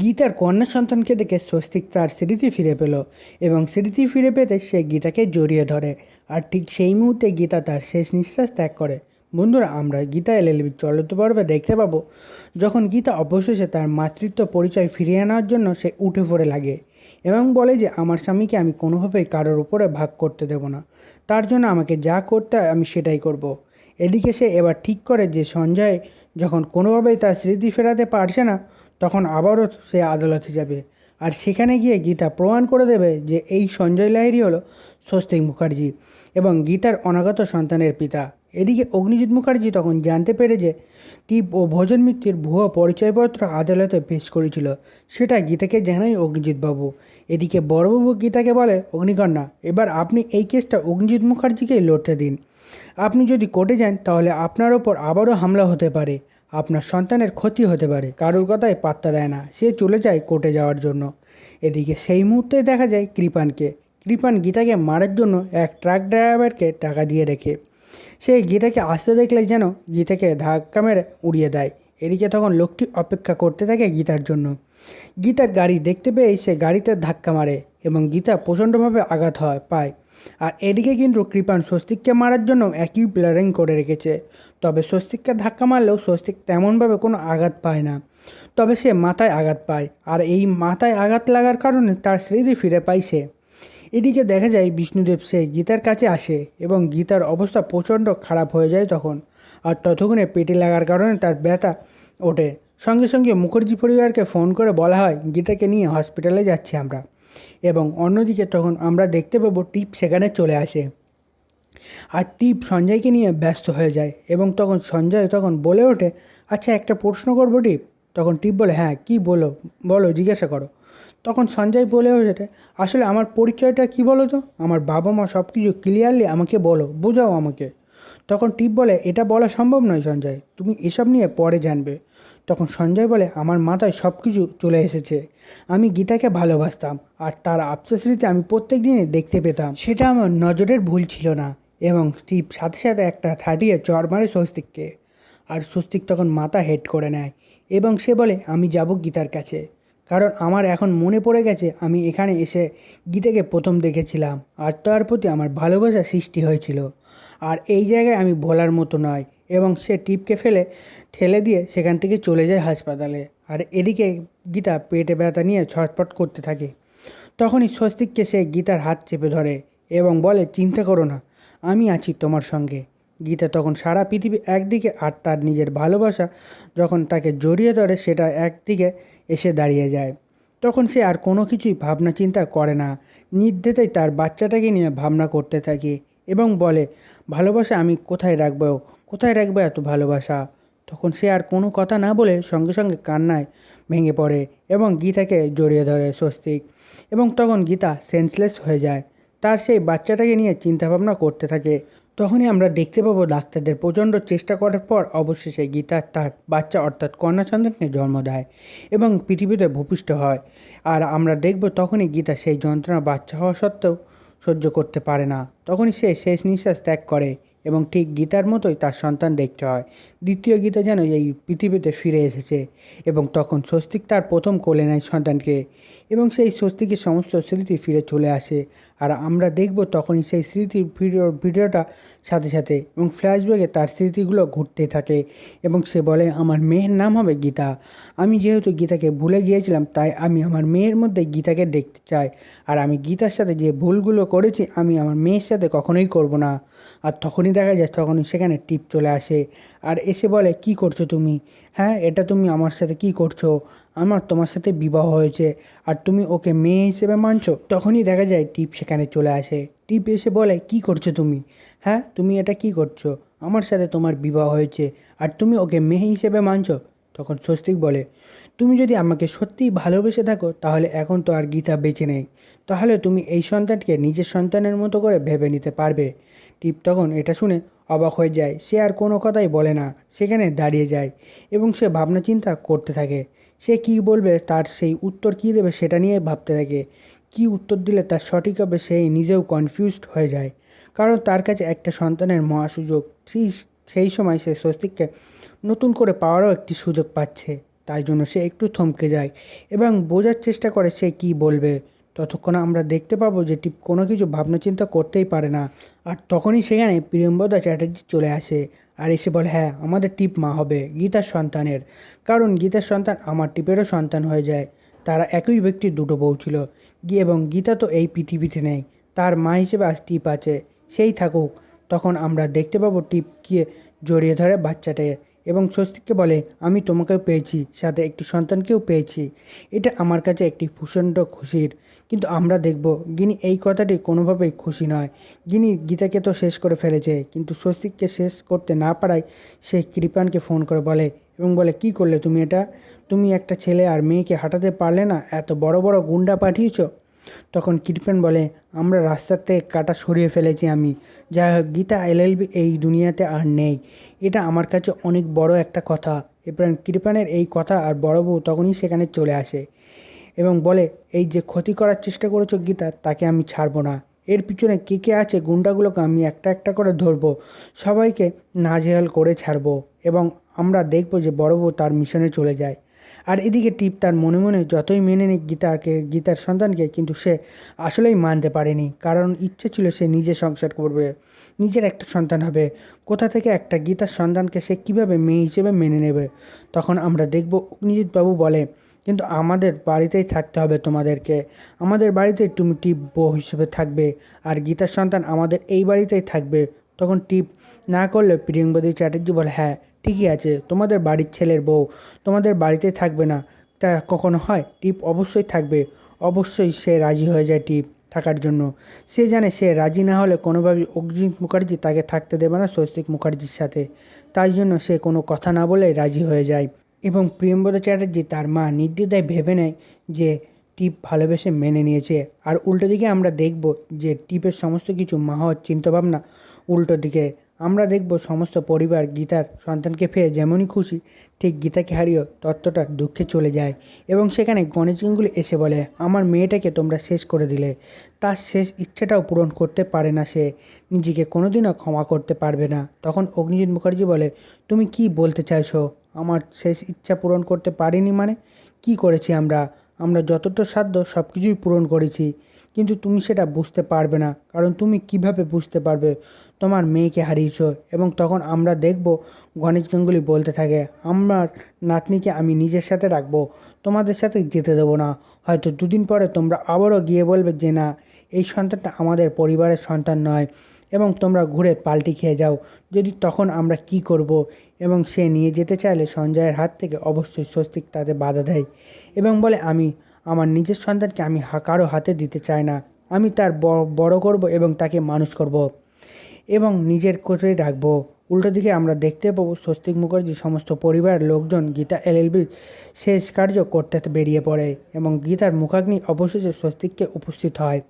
গীতার কন্যা সন্তানকে দেখে স্বস্তিক তার স্মৃতি ফিরে পেল এবং স্মৃতি ফিরে পেতে সে গীতাকে জড়িয়ে ধরে। আর ঠিক সেই মুহূর্তে গীতা তার শেষ নিঃশ্বাস ত্যাগ করে। বন্ধুরা, আমরা গীতা এলএলবি চলতে পর্বে দেখতে পাবো যখন গীতা অবশেষে তার মাতৃত্ব পরিচয় ফিরিয়ে আনার জন্য সে উঠে পড়ে লাগে এবং বলে যে, আমার স্বামীকে আমি কোনোভাবেই কারোর উপরে ভাগ করতে দেব না। তার জন্য আমাকে যা করতে আমি সেটাই করব। এদিকে সে এবার ঠিক করে যে, সঞ্জয় যখন কোনোভাবেই তার স্মৃতি ফেরাতে পারছে না তখন আবারও সে আদালতে যাবে। আর সেখানে গিয়ে গীতা প্রমাণ করে দেবে যে এই সঞ্জয় লাহিড়ি হলো স্বস্তিক মুখার্জি এবং গীতার অনাগত সন্তানের পিতা। এদিকে অগ্নিজিৎ মুখার্জি তখন জানতে পেরে যে টিপ ও ভোজন মিত্রের ভুয়ো পরিচয়পত্র আদালতে পেশ করেছিল। সেটা গীতাকে জানাই অগ্নিজিৎবাবু এদিকে বড়বাবু গীতাকে বলে, অগ্নিকন্যা, এবার আপনি এই কেসটা অগ্নিজিৎ মুখার্জিকেই লড়তে দিন। আপনি যদি কোর্টে যান, তাহলে আপনার ওপর আবারও হামলা হতে পারে। আপনার সন্তানের ক্ষতি হতে পারে, কারোর কথায় পাত্তা দেয় না, সে চলে যায় কোর্টে যাওয়ার জন্য। এদিকে সেই মুহূর্তে দেখা যায় কৃপানকে। কৃপান গীতাকে মারার জন্য এক ট্রাক ড্রাইভারকে টাকা দিয়ে রেখে। সে গীতাকে আসতে দেখলে যেন গীতাকে ধাক্কা মেরে উড়িয়ে দেয়। এদিকে তখন লোকটি অপেক্ষা করতে থাকে গীতার জন্য। গীতার গাড়ি দেখতে পেয়ে সে গাড়িতে ধাক্কা মারে এবং গীতা প্রচণ্ডভাবে আঘাত হয়, পায়। আর এদিকে কিন্তু কৃপান স্বস্তিককে মারার জন্য একই প্ল্যানিং করে রেখেছে। তবে স্বস্তিককে ধাক্কা মারলেও স্বস্তিক তেমনভাবে কোনো আঘাত পায় না। তবে সে মাথায় আঘাত পায় আর এই মাথায় আঘাত লাগার কারণে তার স্মৃতি ফিরে পায় সে। এদিকে দেখা যায় বিষ্ণুদেব সে গীতার কাছে আসে এবং গীতার অবস্থা প্রচণ্ড খারাপ হয়ে যায় তখন। আর ততক্ষণে পেটে লাগার কারণে তার ব্যথা ওঠে। সঙ্গে সঙ্গে মুখার্জি পরিবারকে ফোন করে বলা হয়, গীতাকে নিয়ে হসপিটালে যাচ্ছি আমরা। এবং অন্যদিকে তখন আমরা দেখতে পাবো টিপ সেখানে চলে আসে। আর টিপ সঞ্জয়কে নিয়ে ব্যস্ত হয়ে যায় এবং তখন সঞ্জয় তখন বলে ওঠে আচ্ছা একটা প্রশ্ন করব টিপ। তখন টিপ বলে হ্যাঁ কি বলো? বলো, জিজ্ঞাসা করো। তখন সঞ্জয় বলে ওঠে, আসলে আমার পরিচয়টা কি বলো তো? আমার বাবা মা সব কিছু ক্লিয়ারলি আমাকে বলো, বোঝাও আমাকে। তখন টিপ বলে, এটা বলা সম্ভব নয় সঞ্জয়, তুমি এসব নিয়ে পরে জানবে। তখন সঞ্জয় বলে, আমার মাথায় সব কিছু চলে এসেছে। আমি গীতাকে ভালোবাসতাম আর তার আফসোসৃতি আমি প্রত্যেক দিনই দেখতে পেতাম। সেটা আমার নজরের ভুল ছিল না এবং স্টিভ সাথে সাথে একটা থাটিয়ে চর মারে স্বস্তিককে। আর স্বস্তিক তখন মাথা হেড করে নেয় এবং সে বলে, আমি যাব গীতার কাছে। কারণ আমার এখন মনে পড়ে গেছে, আমি এখানে এসে গীতাকে প্রথম দেখেছিলাম আর তার প্রতি আমার ভালোবাসা সৃষ্টি হয়েছিল। আর এই জায়গায় আমি বলার মতো নয়। এবং সে টিপকে ফেলে ঠেলে দিয়ে সেখান থেকে চলে যায় হাসপাতালে। আর এদিকে গীতা পেটে ব্যথা নিয়ে ছটপট করতে থাকে। তখনই স্বস্তিককে সে গীতার হাত চেপে ধরে এবং বলে, চিন্তা করো না, আমি আছি তোমার সঙ্গে। গীতা তখন সারা পৃথিবী একদিকে আর তার নিজের ভালোবাসা যখন তাকে জড়িয়ে ধরে, সেটা একদিকে এসে দাঁড়িয়ে যায়। তখন সে আর কোনো কিছুই ভাবনা চিন্তা করে না। নির্দেতেই তার বাচ্চাটাকে নিয়ে ভাবনা করতে থাকে এবং বলে, ভালোবাসা আমি কোথায় রাখব? কোথায় রাখব এত ভালোবাসা? তখন সে আর কোনো কথা না বলে সঙ্গে সঙ্গে কান্নায় ভেঙে পড়ে এবং গীতাকে জড়িয়ে ধরে স্বস্তিক। এবং তখন গীতা সেন্সলেস হয়ে যায়। তার সেই বাচ্চাটাকে নিয়ে চিন্তাভাবনা করতে থাকে। তখনই আমরা দেখতে পাবো ডাক্তারদের প্রচণ্ড চেষ্টা করার পর অবশেষে গীতা তার বাচ্চা অর্থাৎ কন্যা সন্তানকে জন্ম দেয় এবং পৃথিবীতে ভূপিষ্ঠ হয়। আর আমরা দেখব তখনই গীতা সেই যন্ত্রণা বাচ্চা হওয়া সত্ত্বেও সহ্য করতে পারে না। তখনই সে শেষ নিঃশ্বাস ত্যাগ করে। এবং ঠিক গীতার মতোই তার সন্তান দেখতে হয়। দ্বিতীয় গীতা যেন এই পৃথিবীতে ফিরে এসেছে এবং তখন স্বস্তিক তার প্রথম কোলে নেয় সন্তানকে এবং সেই স্বস্তিকের সমস্ত স্মৃতি ফিরে চলে আসে। আর আমরা দেখব তখনই সেই স্মৃতির ভিডিও, ভিডিওটা সাথে সাথে এবং ফ্ল্যাশব্যাকে তার স্মৃতিগুলো ঘুরতে থাকে এবং সে বলে, আমার মেয়ের নাম হবে গীতা। আমি যেহেতু গীতাকে ভুলে গিয়েছিলাম, তাই আমি আমার মেয়ের মধ্যে গীতাকে দেখতে চাই। আর আমি গীতার সাথে যে ভুলগুলো করেছি, আমি আমার মেয়ের সাথে কখনোই করব না। আর তখনই দেখা যায়, তখনই সেখানে টিপ চলে আসে। আর এসে বলে, কি করছ তুমি? হ্যাঁ এটা তুমি আমার সাথে কি করছ? আমার তোমার সাথে বিবাহ হয়েছে আর তুমি ওকে মেয়ে হিসেবে মানছো, তখনই দেখা যায় টিপ সেখানে চলে আসে। টিপ এসে বলে, কি করছ তুমি? হ্যাঁ তুমি এটা কি করছ? আমার সাথে তোমার বিবাহ হয়েছে আর তুমি ওকে মেয়ে হিসেবে মানছো? তখন স্বস্তিক বলে, তুমি যদি আমাকে সত্যিই ভালোবেসে থাকো, তাহলে এখন তো আর গীতা বেঁচে নেই। তাহলে তুমি এই সন্তানকে নিজের সন্তানের মতো করে ভেবে নিতে পারবে? টিপ তখন এটা শুনে অবাক হয়ে যায়। সে আর কোনো কথাই বলে না, সেখানে দাঁড়িয়ে যায় এবং সে ভাবনা চিন্তা করতে থাকে। সে কী বলবে, তার সেই উত্তর কী দেবে সেটা নিয়ে ভাবতে থাকে। কী উত্তর দিলে তার সঠিক হবে সেই নিজেও কনফিউজড হয়ে যায়। কারণ তার কাছে একটা সন্তানের মহা সুযোগ, সেই সেই সময় সে স্বস্তিককে নতুন করে পাওয়ারও একটি সুযোগ পাচ্ছে। তাই জন্য সে একটু থমকে যায় এবং বোঝার চেষ্টা করে সে কি বলবে। ততক্ষণ আমরা দেখতে পাবো যে টিপ কোনো কিছু ভাবনা চিন্তা করতেই পারে না। আর তখনই সেখানে প্রিয়ম্বদা চ্যাটার্জি চলে আসে। আর এসে বলে হ্যাঁ আমাদের টিপ মা হবে, গীতার সন্তানের। কারণ গীতার সন্তান আমার টিপেরও সন্তান হয়ে যায়। তারা একই ব্যক্তির দুটো বউ ছিল। এবং গীতা তো এই পৃথিবীতে নেই। তার মা হিসেবে আজ টিপ আছে। সেই থাকুক। তখন আমরা দেখতে পাবো টিপকে জড়িয়ে ধরে বাচ্চাটাকে। এবং স্বস্তিককে বলে, আমি তোমাকেও পেয়েছি, সাথে একটি সন্তানকেও পেয়েছি। এটা আমার কাছে একটি প্রচণ্ড খুশির। কিন্তু আমরা দেখব, গিনি এই কথাটি কোনোভাবেই খুশি নয়। গিনি গীতাকে তো শেষ করে ফেলেছে, কিন্তু স্বস্তিককে শেষ করতে না পারায় সে কৃপানকে ফোন করে বলে, এবং বলে, কি করলে তুমি এটা? তুমি একটা ছেলে আর মেয়েকে হাঁটাতে পারলে না? এত বড় বড় গুন্ডা পাঠিয়েছো? তখন কৃপেন বলে, আমরা রাস্তার থেকে কাটা সরিয়ে ফেলেছি আমি। যাই হোক, গীতা এলএলবি এই দুনিয়াতে আর নেই। এটা আমার কাছে অনেক বড় একটা কথা। এবার কৃপানের এই কথা আর বড় বউ তখনই সেখানে চলে আসে এবং বলে, এই যে ক্ষতি করার চেষ্টা করেছ গীতা, তাকে আমি ছাড়বো না। এর পিছনে কে কে আছে গুন্ডাগুলোকে আমি একটা একটা করে ধরবো। সবাইকে নাজেহাল করে ছাড়বো এবং আমরা দেখব যে বড় বউ তার মিশনে চলে যায়। আর এদিকে টিপ তার মনে মনে যতই মেনে নিক গীতাকে, গীতার সন্তানকে, কিন্তু সে আসলেই মানতে পারেনি। কারণ ইচ্ছে ছিল সে নিজে সংসার করবে, নিজের একটা সন্তান হবে। কোথা থেকে একটা গীতার সন্তানকে সে কীভাবে মেয়ে হিসেবে মেনে নেবে? তখন আমরা দেখব অগ্নিজিৎ বাবু বলে, কিন্তু আমাদের বাড়িতেই থাকতে হবে তোমাদেরকে। আমাদের বাড়িতেই তুমি টিপ বউ হিসেবে থাকবে। আর গীতার সন্তান আমাদের এই বাড়িতেই থাকবে। তখন টিপ না করলে প্রিয়ঙ্গদী চ্যাটার্জি বলে হ্যাঁ ঠিকই আছে, তোমাদের বাড়ির ছেলের বউ, তোমাদের বাড়িতে থাকবে না, তা কখনো হয়? টিপ অবশ্যই থাকবে, অবশ্যই সে রাজি হয়ে যায় টিপ থাকার জন্য। সে জানে সে রাজি না হলে কোনোভাবেই অগ্নিজিৎ মুখার্জি তাকে থাকতে দেবে না স্বস্তিক মুখার্জির সাথে। তাই জন্য সে কোনো কথা না বলে রাজি হয়ে যায়। এবং প্রিয়ম্বদা চ্যাটার্জি তার মা নির্দ্বিধায় ভেবে নেয় যে টিপ ভালোবেসে মেনে নিয়েছে। আর উল্টো দিকে আমরা দেখব যে টিপের সমস্ত কিছু মা হওয়ার চিন্তাভাবনা উল্টো দিকে আমরা দেখব সমস্ত পরিবার গীতার সন্তানকে পেয়ে যেমনই খুশি, ঠিক গীতাকে হারিয়েও তত্ত্বটা দুঃখে চলে যায় এবং সেখানে গণেশ এসে বলে, আমার মেয়েটাকে তোমরা শেষ করে দিলে। তার শেষ ইচ্ছাটাও পূরণ করতে পারে না সে। নিজেকে কোনোদিনও ক্ষমা করতে পারবে না। তখন অগ্নিজিৎ মুখার্জি বলে, তুমি কি বলতে চাইছো? আমার শেষ ইচ্ছা পূরণ করতে পারিনি মানে? কি করেছি আমরা? আমরা যতটা সাধ্য সব কিছুই পূরণ করেছি। কিন্তু তুমি সেটা বুঝতে পারবে না। কারণ তুমি কীভাবে বুঝতে পারবে? তোমার মেয়েকে হারিয়েছ এবং তখন আমরা দেখব গণেশ গাঙ্গুলি বলতে থাকে, আমার নাতনিকে আমি নিজের সাথে রাখব, তোমাদের সাথে যেতে দেবো না। হয়তো দুদিন পরে তোমরা আবারও গিয়ে বলবে যে না, এই সন্তানটা আমাদের পরিবারের সন্তান নয় এবং তোমরা ঘুরে পাল্টি খেয়ে যাও। যদি তখন আমরা কি করব? এবং সে নিয়ে যেতে চাইলে সঞ্জয়ের হাত থেকে অবশ্যই স্বস্তিক তাতে বাধা দেয় এবং বলে, আমি, আমার নিজের সন্তানকে আমি কারও হাতে দিতে চাই না। আমি তার বড় করব এবং তাকে মানুষ করব। এবং নিজের করে রাখব। উল্টো দিকে আমরা দেখতে পাবো স্বস্তিক মুখার্জি সমস্ত পরিবারের লোকজন গীতা এলএলবির শেষ কার্য করতে বেরিয়ে পড়ে এবং গীতার মুখাগ্নি অবশেষে স্বস্তিককে উপস্থিত হয়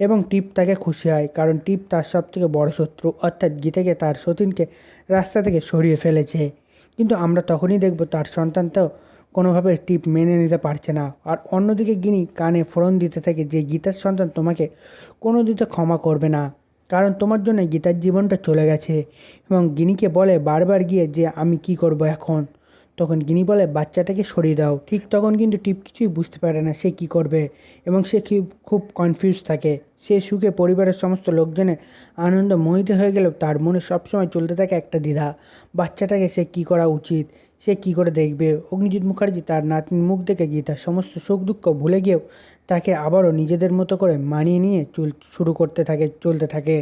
এবং টিপ তাকে খুশি হয়, কারণ টিপ তার সব থেকে বড় শত্রু, অর্থাৎ গীতাকে তার সতীনকে রাস্তা থেকে সরিয়ে ফেলেছে। কিন্তু আমরা তখনই দেখব তার সন্তানটাও কোনোভাবে টিপ মেনে নিতে পারছে না। আর অন্যদিকে গিনি কানে ফোড়ন দিতে থাকে যে গীতার সন্তান তোমাকে কোনো দিতে ক্ষমা করবে না। কারণ তোমার জন্য গীতার জীবনটা চলে গেছে এবং গিনিকে বলে বারবার গিয়ে যে আমি কি করব এখন। তখন গিনি বলে, বাচ্চাটাকে সরিয়ে দাও। ঠিক তখন কিন্তু টিপ কিছুই বুঝতে পারে না সে কি করবে এবং সে কি খুব কনফিউজ থাকে। সে সুখে পরিবারের সমস্ত লোকজনে আনন্দ মোহিত হয়ে গেলেও তার মনে সবসময় চলতে থাকে একটা দ্বিধা। বাচ্চাটাকে সে কি করা উচিত? সে কি করে দেখবে? অগ্নিজিৎ মুখার্জি তার নাতনির মুখ দেখে গীতার সমস্ত সুখ দুঃখ ভুলে গিয়েও তাকে আবারও নিজেদের মতো করে মানিয়ে নিয়ে চুল শুরু করতে থাকে চলতে থাকে।